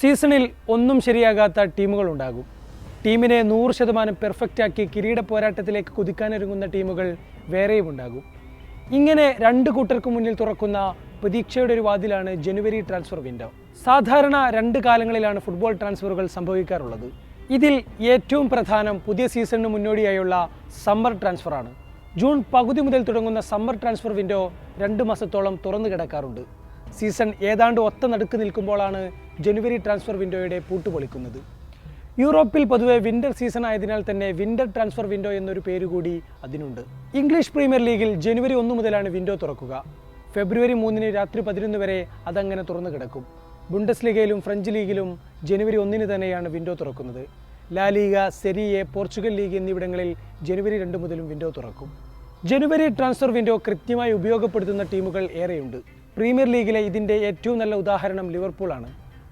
സീസണിൽ ഒന്നും ശരിയാകാത്ത ടീമുകളുണ്ടാകും. ടീമിനെ നൂറ് ശതമാനം പെർഫെക്റ്റാക്കി കിരീട പോരാട്ടത്തിലേക്ക് കുതിക്കാനൊരുങ്ങുന്ന ടീമുകൾ വേറെയും ഉണ്ടാകും. ഇങ്ങനെ രണ്ട് കൂട്ടർക്ക് മുന്നിൽ തുറക്കുന്ന പ്രതീക്ഷയുടെ ഒരു വാതിലാണ് ജനുവരി ട്രാൻസ്ഫർ വിൻഡോ. സാധാരണ രണ്ട് കാലങ്ങളിലാണ് ഫുട്ബോൾ ട്രാൻസ്ഫറുകൾ സംഭവിക്കാറുള്ളത്. ഇതിൽ ഏറ്റവും പ്രധാനം പുതിയ സീസണിന് മുന്നോടിയായുള്ള സമ്മർ ട്രാൻസ്ഫർ ആണ് ജൂൺ പകുതി മുതൽ തുടങ്ങുന്ന സമ്മർ ട്രാൻസ്ഫർ വിൻഡോ രണ്ട് മാസത്തോളം തുറന്നു കിടക്കാറുണ്ട് സീസൺ ഏതാണ്ട് ഒത്ത നടുക്ക് നിൽക്കുമ്പോഴാണ് ജനുവരി ട്രാൻസ്ഫർ വിൻഡോയുടെ പൂട്ടുപൊളിക്കുന്നത്. യൂറോപ്പിൽ പൊതുവെ വിന്റർ സീസൺ ആയതിനാൽ തന്നെ വിന്റർ ട്രാൻസ്ഫർ വിൻഡോ എന്നൊരു പേര് കൂടി അതിനുണ്ട്. ഇംഗ്ലീഷ് പ്രീമിയർ ലീഗിൽ ജനുവരി ഒന്ന് മുതലാണ് വിൻഡോ തുറക്കുക. ഫെബ്രുവരി മൂന്നിന് രാത്രി പതിനൊന്ന് വരെ അതങ്ങനെ തുറന്നു കിടക്കും. ബുണ്ടസ് ലീഗയിലും ഫ്രഞ്ച് ലീഗിലും ജനുവരി ഒന്നിന് തന്നെയാണ് വിൻഡോ തുറക്കുന്നത്. ലാ ലീഗ സെരിയെ പോർച്ചുഗൽ ലീഗ് എന്നിവിടങ്ങളിൽ ജനുവരി രണ്ട് മുതലും വിൻഡോ തുറക്കും. ജനുവരി ട്രാൻസ്ഫർ വിൻഡോ കൃത്യമായി ഉപയോഗപ്പെടുത്തുന്ന ടീമുകൾ ഏറെയുണ്ട്. പ്രീമിയർ ലീഗിലെ ഇതിന്റെ ഏറ്റവും നല്ല ഉദാഹരണം ലിവർപൂളാണ്.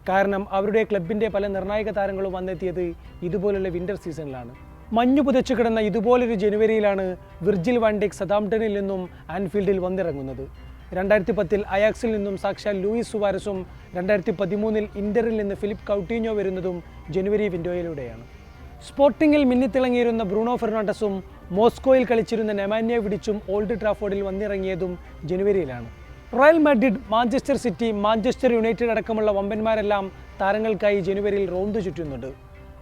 കാരണം അവരുടെ ക്ലബിന്റെ പല നിർണായക താരങ്ങളും വന്നെത്തിയത് ഇതുപോലുള്ള വിന്റർ സീസണിലാണ് മഞ്ഞു പുതച്ചു കിടന്ന ഇതുപോലൊരു ജനുവരിയിലാണ് വിർജിൽ വാണ്ടിക് സതാംപ്ടണിൽ നിന്നും ആൻഫീൽഡിൽ വന്നിറങ്ങുന്നത്. രണ്ടായിരത്തി പത്തിൽ അയാക്സിൽ നിന്നും സാക്ഷാൽ ലൂയിസ് സുവാരസും രണ്ടായിരത്തി പതിമൂന്നിൽ ഇന്ററിൽ നിന്ന് ഫിലിപ്പ് കൗട്ടീഞ്ഞോ വരുന്നതും ജനുവരി വിൻഡോയിലൂടെയാണ്. സ്പോർട്ടിങ്ങിൽ മിന്നിത്തിളങ്ങിയിരുന്ന ബ്രൂണോ ഫെർണാണ്ടസും മോസ്കോയിൽ കളിച്ചിരുന്ന നെമാന്യ വിടിച്ചും ഓൾഡ് ട്രാഫോർഡിൽ വന്നിറങ്ങിയതും ജനുവരിയിലാണ്. Real Madrid Manchester City Manchester United അടക്കമുള്ള വമ്പന്മാരെല്ലാം താരങ്ങൾക്കായി ജനുവരിയിൽ റൗണ്ട് ചുറ്റുന്നുണ്ട്.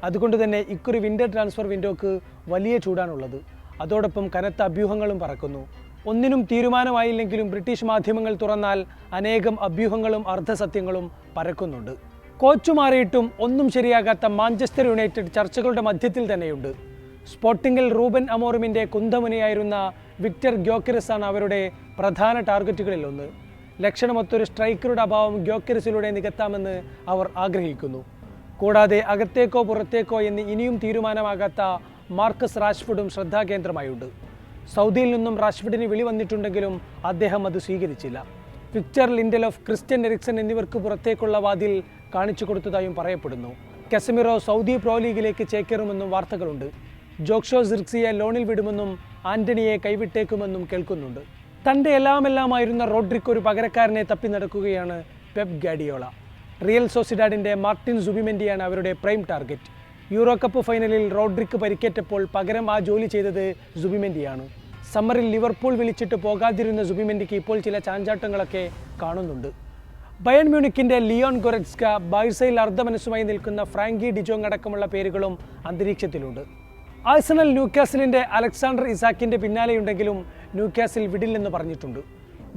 അതുകൊണ്ട് തന്നെ ഇക്കുറി വിന്റർ ട്രാൻസ്ഫർ വിൻഡോക്ക് വലിയ ചൂടാണുള്ളത്. അതോടൊപ്പം കനത്ത അഭ്യൂഹങ്ങളും പറക്കുന്നു. ഒന്നിനും തീരുമാനമായില്ലെങ്കിലും ബ്രിട്ടീഷ് മാധ്യമങ്ങൾ തുറന്നാൽ അനേകം അഭ്യൂഹങ്ങളും അർദ്ധസത്യങ്ങളും പരക്കുന്നുണ്ട്. കോച്ച് മാറിയിട്ടും ഒന്നും ശരിയാകാത്ത മാഞ്ചസ്റ്റർ യുണൈറ്റഡ് ചർച്ചകളുടെ മധ്യത്തിൽ തന്നെയുണ്ട്. സ്പോർട്ടിങ്ങിൽ റൂബൻ അമോറിമിന്റെ കുന്തമുനയായിരുന്ന വിക്ടർ ഗ്യോക്കറിസ് ആണ് അവരുടെ പ്രധാന ടാർഗറ്റുകളിൽ ഒന്ന്. ലക്ഷണമൊത്തൊരു സ്ട്രൈക്കറുടെ അഭാവം ഗ്യോക്കിറസിലൂടെ നികത്താമെന്ന് അവർ ആഗ്രഹിക്കുന്നു. കൂടാതെ അകത്തേക്കോ പുറത്തേക്കോ എന്ന് ഇനിയും തീരുമാനമാകാത്ത മാർക്കസ് റാഷ്ഫുഡും ശ്രദ്ധാകേന്ദ്രമായുണ്ട്. സൗദിയിൽ നിന്നും റാഷ്ഫുഡിന് വിളി വന്നിട്ടുണ്ടെങ്കിലും അദ്ദേഹം അത് സ്വീകരിച്ചില്ല. വിക്ടർ ലിൻഡലോഫ് ക്രിസ്ത്യൻ എറിക്സൺ എന്നിവർക്ക് പുറത്തേക്കുള്ള വാതിൽ കാണിച്ചു കൊടുത്തതായും പറയപ്പെടുന്നു. കസമിറോ സൗദി പ്രോ ലീഗിലേക്ക് ചേക്കേറുമെന്നും വാർത്തകളുണ്ട്. ജോക്ഷോ സിർക്സിയെ ലോണിൽ വിടുമെന്നും ആന്റണിയെ കൈവിട്ടേക്കുമെന്നും കേൾക്കുന്നുണ്ട്. തന്റെ എല്ലാമെല്ലാമായിരുന്ന റോഡ്രിക് ഒരു പകരക്കാരനെ തപ്പി നടക്കുകയാണ് പെപ് ഗാഡിയോള. റിയൽ സോസിഡാഡിന്റെ മാർട്ടിൻ സുബിമെൻഡിയാണ് അവരുടെ പ്രൈം ടാർഗറ്റ്. യൂറോ കപ്പ് ഫൈനലിൽ റോഡ്രിക്ക് പരിക്കേറ്റപ്പോൾ പകരം ആ ജോലി ചെയ്തത് സുബിമെൻഡിയാണ്. സമ്മറിൽ ലിവർപൂൾ വിളിച്ചിട്ട് പോകാതിരുന്ന സുബിമെൻഡിക്ക് ഇപ്പോൾ ചില ചാഞ്ചാട്ടങ്ങളൊക്കെ കാണുന്നുണ്ട്. ബയൺ മ്യൂണിക്കിന്റെ ലിയോൺ ഗൊററ്റ്സ്ക ബാഴ്സയിൽ അർദ്ധമനസ്സുമായി നിൽക്കുന്ന ഫ്രാങ്കി ഡിജോങ് അടക്കമുള്ള പേരുകളും അന്തരീക്ഷത്തിലുണ്ട്. ആഴ്സണൽ ന്യൂക്കാസിലിന്റെ അലക്സാണ്ടർ ഇസാക്കിന്റെ പിന്നാലെയുണ്ടെങ്കിലും ന്യൂക്കാസിൽ വിടില്ലെന്ന് പറഞ്ഞിട്ടുണ്ട്.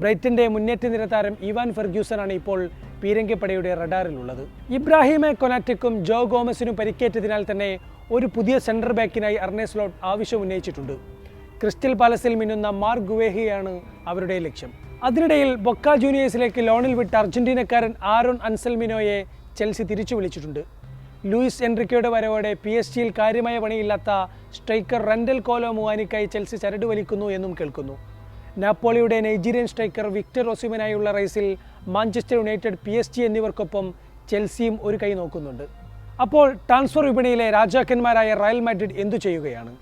ബ്രൈറ്റന്റെ മുന്നേറ്റ നിര താരം ഇവാൻ ഫെർഗ്യൂസനാണ് ഇപ്പോൾ പീരങ്കിപ്പടയുടെ റഡാറിലുള്ളത്. ഇബ്രാഹിമെ കൊനാറ്റിക്കും ജോ ഗോമസിനും പരിക്കേറ്റതിനാൽ തന്നെ ഒരു പുതിയ സെന്റർ ബാക്കിനായി അർണേസ്ലോട്ട് ആവശ്യം ഉന്നയിച്ചിട്ടുണ്ട് ക്രിസ്റ്റൽ പാലസിൽ മിന്നുന്ന മാർക്ക് ഗുവേഹിയാണ് അവരുടെ ലക്ഷ്യം. അതിനിടയിൽ ബൊക്ക ജൂനിയേഴ്സിലേക്ക് ലോണിൽ വിട്ട അർജന്റീനക്കാരൻ ആരോൺ അൻസൽമിനോയെ ചെൽസി തിരിച്ചു വിളിച്ചിട്ടുണ്ട്. ലൂയിസ് എൻറിക്കയുടെ വരവോടെ പി എസ് ജിയിൽ കാര്യമായ പണിയില്ലാത്ത സ്ട്രൈക്കർ റെൻഡൽ കോലോ മുവാനിക്കായി ചെൽസി ചരട് വലിക്കുന്നു എന്നും കേൾക്കുന്നു. നാപ്പോളിയുടെ Nigerian striker Victor ഒസിമനായുള്ള race Manchester United P S G എന്നിവർക്കൊപ്പം ചെൽസിയും ഒരു കൈ നോക്കുന്നുണ്ട്. അപ്പോൾ ട്രാൻസ്ഫർ വിപണിയിലെ രാജാക്കന്മാരായ റയൽ മാഡ്രിഡ് എന്തു ചെയ്യുകയാണ്?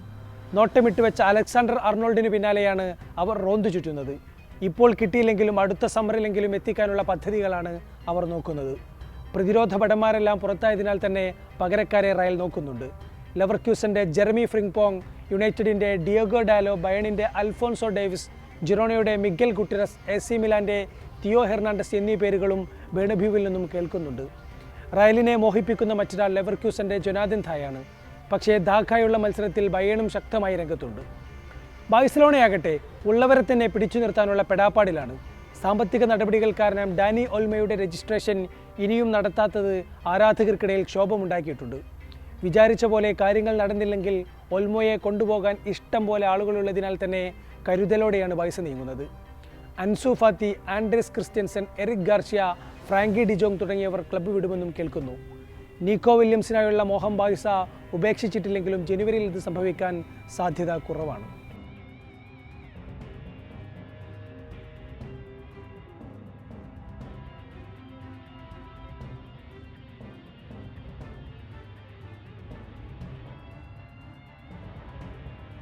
നോട്ടമിട്ട് വെച്ച അലക്സാണ്ടർ അർണോൾഡിന് പിന്നാലെയാണ് അവർ റോന്തു ചുറ്റുന്നത്. ഇപ്പോൾ കിട്ടിയില്ലെങ്കിലും അടുത്ത സമ്മറിലെങ്കിലും എത്തിക്കാനുള്ള പദ്ധതികളാണ് അവർ നോക്കുന്നത്. പ്രതിരോധ ഭടന്മാരെല്ലാം പുറത്തായതിനാൽ തന്നെ പകരക്കാരെ റയൽ നോക്കുന്നുണ്ട്. ലെവർക്യൂസന്റെ ജെറമി ഫ്രിങ്പോങ് യുണൈറ്റഡിന്റെ ഡിയോഗോ ഡാലോ ബയണിന്റെ അൽഫോൺസോ ഡേവിസ് ജിറോണയുടെ മിഗൽ കുട്ടിറസ് എ സി മിലാന്റെ തിയോ ഹെർണാണ്ടസ് എന്നീ പേരുകളും ബേണഭ്യൂവിൽ നിന്നും കേൾക്കുന്നുണ്ട്. റയലിനെ മോഹിപ്പിക്കുന്ന മറ്റൊരാൾ ലെവർക്യൂസന്റെ ജൊനാഥൻ തായാണ് പക്ഷേ ധാക്കായുള്ള മത്സരത്തിൽ ബയണും ശക്തമായി രംഗത്തുണ്ട്. ബാഴ്സലോണയാകട്ടെ ഉള്ളവരെ തന്നെ പിടിച്ചു നിർത്താനുള്ള പെടാപ്പാടിലാണ്. സാമ്പത്തിക നടപടികൾ കാരണം ഡാനി ഒൽമയുടെ രജിസ്ട്രേഷൻ ഇനിയും നടത്താത്തത് ആരാധകർക്കിടയിൽ ക്ഷോഭമുണ്ടാക്കിയിട്ടുണ്ട്. വിചാരിച്ച പോലെ കാര്യങ്ങൾ നടന്നില്ലെങ്കിൽ ഒൽമോയെ കൊണ്ടുപോകാൻ ഇഷ്ടം പോലെ ആളുകളുള്ളതിനാൽ തന്നെ കരുതലോടെയാണ് വയസ്സ് നീങ്ങുന്നത്. Ansu Fati Andreas Christensen Eric Garcia Frenkie de Jong തുടങ്ങിയവർ ക്ലബ്ബ് വിടുമെന്നും കേൾക്കുന്നു. നീക്കോ വില്യംസിനായുള്ള മോഹം ബാഴ്സ ഉപേക്ഷിച്ചിട്ടില്ലെങ്കിലും ജനുവരിയിൽ ഇത് സംഭവിക്കാൻ സാധ്യത കുറവാണ്.